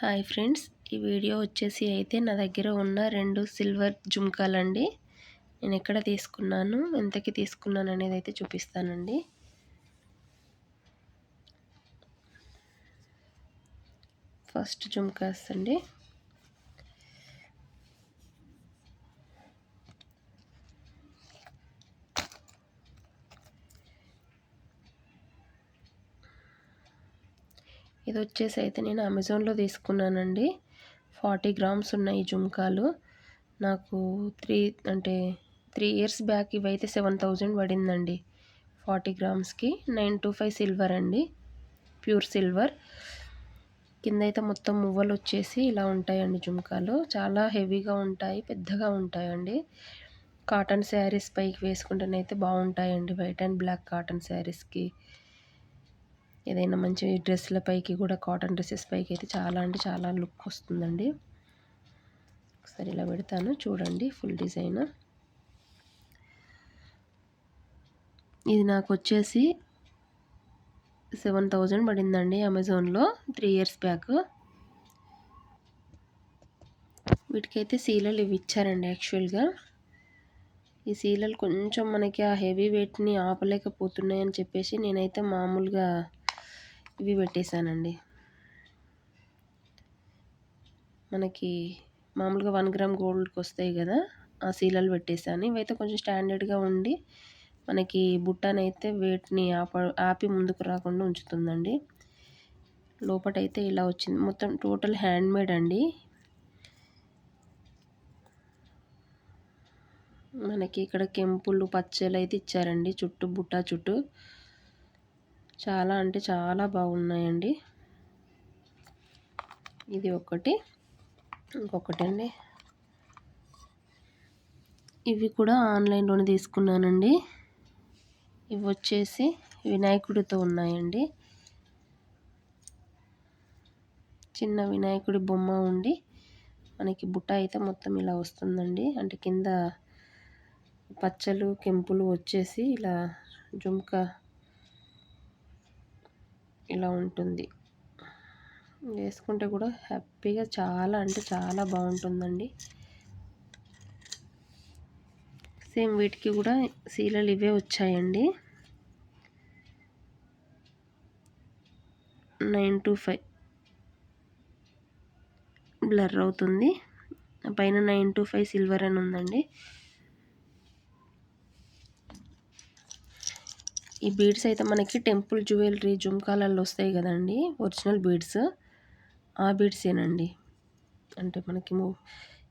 Hi friends ఈ video వచ్చేసి అయితే నా దగ్గర ఉన్న రెండు సిల్వర్ జుమ్కాలండి. నేను ఎక్కడ తీసుకున్నాను ఎంతకి తీసుకున్నాను అనేది అయితే చూపిస్తానండి. ఫస్ట్ జుమ్కాస్ అండి. ఇది వచ్చేసి అయితే నేను అమెజాన్లో తీసుకున్నానండి. ఫార్టీ గ్రామ్స్ ఉన్నాయి జుమ్కాలు. నాకు త్రీ అంటే త్రీ ఇయర్స్ బ్యాక్ ఇవైతే సెవెన్ థౌజండ్ పడిందండి. ఫార్టీ గ్రామ్స్కి నైన్ టూ ఫైవ్ సిల్వర్ అండి. Pure silver. కింద అయితే మొత్తం మువ్వలు వచ్చేసి ఇలా ఉంటాయండి జుమ్కాలు. చాలా హెవీగా ఉంటాయి పెద్దగా ఉంటాయండి. కాటన్ శారీస్ పైకి వేసుకుంటేనైతే బాగుంటాయండి. వైట్ అండ్ బ్లాక్ కాటన్ శారీస్కి. ఏదైనా మంచి డ్రెస్ల పైకి కూడా కాటన్ డ్రెస్సెస్ పైకి అయితే చాలా అంటే చాలా లుక్ వస్తుందండి. ఒకసారి ఇలా పెడతాను. చూడండి ఫుల్ డిజైన్. ఇది నాకు వచ్చేసి సెవెన్ థౌజండ్ పడిందండి అమెజాన్లో త్రీ ఇయర్స్ బ్యాక్. వీటికైతే సీలలు ఇవి ఇచ్చారండి యాక్చువల్గా. ఈ సీలలు కొంచెం మనకి ఆ హెవీ వెయిట్ని ఆపలేకపోతున్నాయని చెప్పేసి నేనైతే మామూలుగా ఇవి పెట్టేశానండి. మనకి మామూలుగా వన్ గ్రామ్ గోల్డ్కి వస్తాయి కదా ఆ సీలలు పెట్టేశాను. ఇవైతే కొంచెం స్టాండర్డ్గా ఉండి మనకి బుట్టనైతే వేటిని ఆప ఆపి ముందుకు రాకుండా ఉంచుతుందండి. లోపటైతే ఇలా వచ్చింది. మొత్తం టోటల్ హ్యాండ్మేడ్ అండి. మనకి ఇక్కడ కెంపులు పచ్చలు అయితే ఇచ్చారండి. చుట్టూ బుట్ట చుట్టూ. చాలా అంటే చాలా బాగున్నాయండి. ఇది ఒకటి ఇంకొకటి అండి. ఇవి కూడా ఆన్లైన్లోనే తీసుకున్నానండి. ఇవి వచ్చేసి వినాయకుడితో ఉన్నాయండి. చిన్న వినాయకుడి బొమ్మ ఉండి మనకి బుట్ట అయితే మొత్తం ఇలా వస్తుందండి. అంటే కింద పచ్చలు కెంపులు వచ్చేసి ఇలా జుంకా ఇలా ఉంటుంది. వేసుకుంటే కూడా హ్యాపీగా చాలా అంటే చాలా బాగుంటుందండి. సేమ్ వీటికి కూడా సీలలు ఇవే వచ్చాయండి. Nine to five. బ్లర్ అవుతుంది. పైన నైన్ టు ఫైవ్ సిల్వర్ అని ఉందండి. ఈ బీడ్స్ అయితే మనకి టెంపుల్ జ్యువెలరీ జుంకాలలో వస్తాయి కదండి ఒరిజినల్ బీడ్స్. ఆ బీడ్సేనండి అంటే మనకి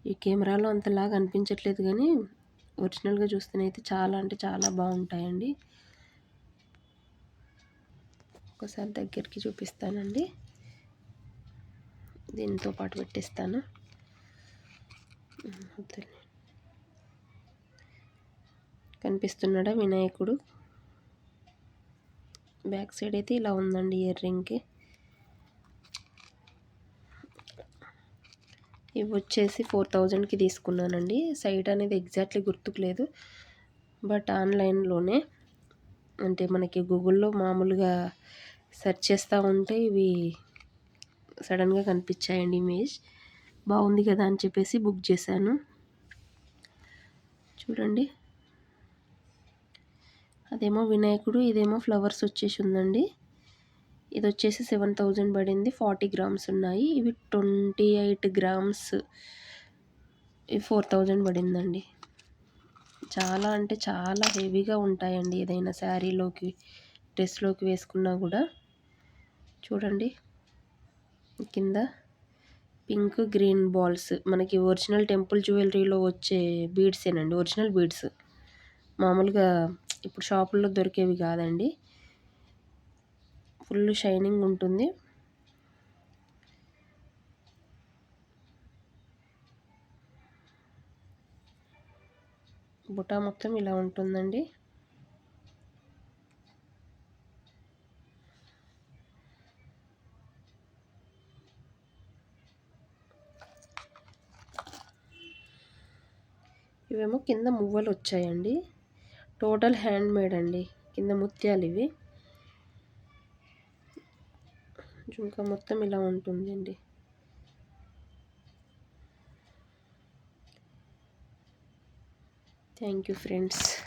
ఈ కెమెరాలో అంతలాగా అనిపించట్లేదు కానీ ఒరిజినల్గా చూస్తేనైతే చాలా అంటే చాలా బాగుంటాయండి. ఒకసారి దగ్గరికి చూపిస్తానండి. దీంతో పాటు పెట్టిస్తాను. కనిపిస్తున్నాడా వినాయకుడు? బ్యాక్ సైడ్ అయితే ఇలా ఉందండి ఇయర్ రింగ్కి. ఇవి వచ్చేసి ఫోర్ థౌజండ్కి తీసుకున్నానండి. సైట్ అనేది ఎగ్జాక్ట్లీ గుర్తుకులేదు బట్ ఆన్లైన్లోనే అంటే మనకి గూగుల్లో మామూలుగా సెర్చ్ చేస్తూ ఉంటే ఇవి సడన్గా కనిపించాయండి ఇమేజ్. బాగుంది కదా అని చెప్పేసి బుక్ చేశాను. చూడండి. అదేమో వినాయకుడు ఇదేమో ఫ్లవర్స్ వచ్చేసి ఉందండి ఇది వచ్చేసి సెవెన్ థౌజండ్ పడింది. ఫార్టీ గ్రామ్స్ ఉన్నాయి. ఇవి ట్వంటీ ఎయిట్ గ్రామ్స్. ఇవి ఫోర్ థౌజండ్ పడిందండి. చాలా అంటే చాలా హెవీగా ఉంటాయండి ఏదైనా శారీలోకి డ్రెస్లోకి వేసుకున్నా కూడా. చూడండి. కింద పింక్ గ్రీన్ బాల్స్. మనకి ఒరిజినల్ టెంపుల్ జ్యువెలరీలో వచ్చే బీడ్సేనండి. Original beads. మామూలుగా ఇప్పుడు షాపుల్లో దొరికేవి కాదండి. ఫుల్ షైనింగ్ ఉంటుంది. బుటా మొత్తం ఇలా ఉంటుందండి. ఇవేమో కింద మువ్వలు వచ్చాయండి. టోటల్ హ్యాండ్ మేడ్ అండి. కింద ముత్యాలు ఇవి. జుంక మొత్తం ఇలా ఉంటుందండి. Thank you friends.